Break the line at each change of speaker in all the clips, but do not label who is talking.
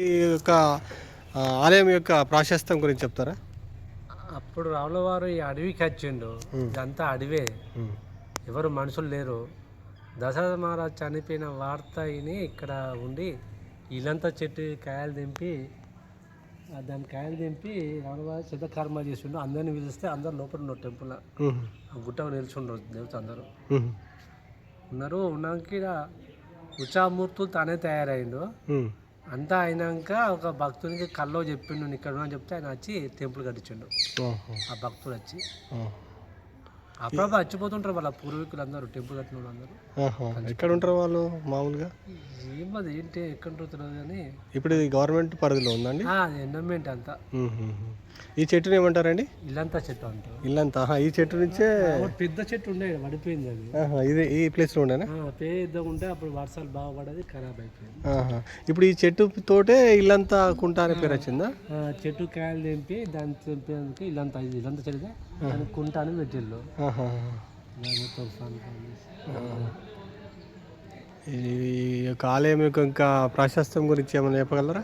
ఈ యొక్క ఆలయం యొక్క ప్రాశస్త్యం గురించి చెప్తారా?
అప్పుడు రాముల వారు ఈ అడవికి వచ్చిండు ఇదంతా అడవే. ఎవరు మనుషులు లేరు. దశరథ మహారాజ్ చనిపోయిన వార్త విని ఇక్కడ ఉండి ఇల్లంతా చెట్టు కాయలు దింపి ఆ దాని కాయలు దింపి రాములవారు సిద్ధ కర్మ చేసిండు. అందరిని పిలిస్తే అందరు లోపల ఉన్నారు టెంపుల్. గుట్ట నిల్చుండ్రు దేవత అందరూ. ఉన్నారు. ఉన్నాక ఉచామూర్తులు తానే తయారైండు. అంతా అయినాక ఒక భక్తునికి కల్లో చెప్పిండు "నేను ఇక్కడ ఉన్నా" అని చెప్తే ఆయన వచ్చి టెంపుల్ కట్టించిండు. ఆ భక్తుడు వచ్చి. అప్పుడప్పుడు చచ్చిపోతుంటారు వాళ్ళ పూర్వీకులు అందరూ టెంపుల్ కట్టిన వాళ్ళు అందరూ
ఆహా. ఎక్కడ ఉంటారు వాళ్ళు మామూలుగా?
ఏమది ఏంటి ఎక్కడ తెలియదు కానీ
ఇప్పుడు ఇది గవర్నమెంట్ పరిధిలో ఉందండి
ఎండోమెంట్ అంతా.
ఈ చెట్టుని ఏమంటారండి?
ఇల్లంతా చెట్టు అంటారు
ఇల్లంతా ఈ చెట్టు నుంచే
పెద్ద చెట్టు ఉండే పడిపోయింది అది.
ఇది ఈ ప్లేస్లో ఉండేనా?
ఆ, పెద్దగా ఉంటే అప్పుడు వర్షాలు బాగుపడేది ఖరాబ్ అయిపోయింది.
ఆహా. ఇప్పుడు ఈ చెట్టు తోటే ఇల్లంతా కుంట అనే పేరు వచ్చిందా?
చెట్టు కాయలు తెంపి దాన్ని తెంపేందుకు ఇల్లంతా ఇది ఇల్లంతా చెడితే దాన్ని కుంట అని పెట్టిల్లు
ఆహా.
దాన్ని మొత్తం ఫన్ ఫన్ చేసి.
ఈ యొక్క ఆలయం యొక్క ఇంకా ప్రాశస్త్యం గురించి ఏమైనా చెప్పగలరా?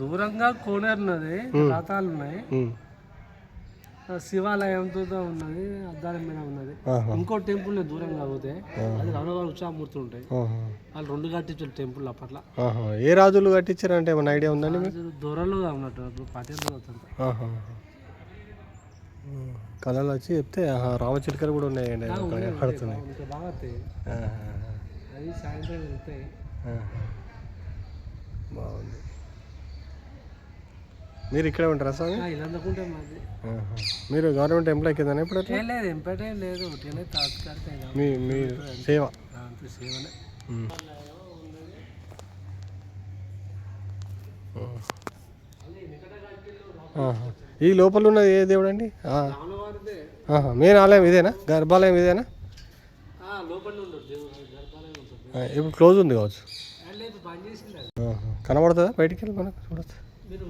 దూరంగా కోనేరు ఉన్నది రథాలు ఉన్నాయి. శివాలయంతో ఉన్నది అద్దాల మీద ఉన్నది. ఇంకో టెంపుల్ దూరంగా పోతే అది ఉత్సాహమూర్తులు ఉంటాయి. వాళ్ళు రెండు కట్టించారు టెంపుల్ అప్పట్లో.
ఏ రాజులు కట్టించారంటే ఏమైనా ఐడియా ఉందండి
దొరలుగా ఉన్నట్టు అప్పుడు
కళలు వచ్చి చెప్తే ఆహా, రామచిలుకలు కూడా ఉన్నాయండి అక్కడ పడుతున్నాయి
ఇంకా బాగా వస్తాయి
ఆహా.
అవి సాయంత్రం వెళ్తాయి
ఆహా. బాగుంది మీరు ఇక్కడే ఉంటారా స్వామి ఆహా. మీరు గవర్నమెంట్ ఎంప్లాయ్ కింద ఇప్పుడు
లేదు ఎంపేటే లేదు.
మీ మీ సేవ
సేవనే.
ఆహా. ఈ లోపల ఉన్నది ఏ దేవుడు అండి మెయిన్ ఆలయం ఇదేనా? గర్భాలయం ఇదేనా? ఇప్పుడు క్లోజ్ ఉంది కావచ్చు. కనబడుతుందా బయటికి వెళ్ళి మనకు? చూడచ్చు
మీరు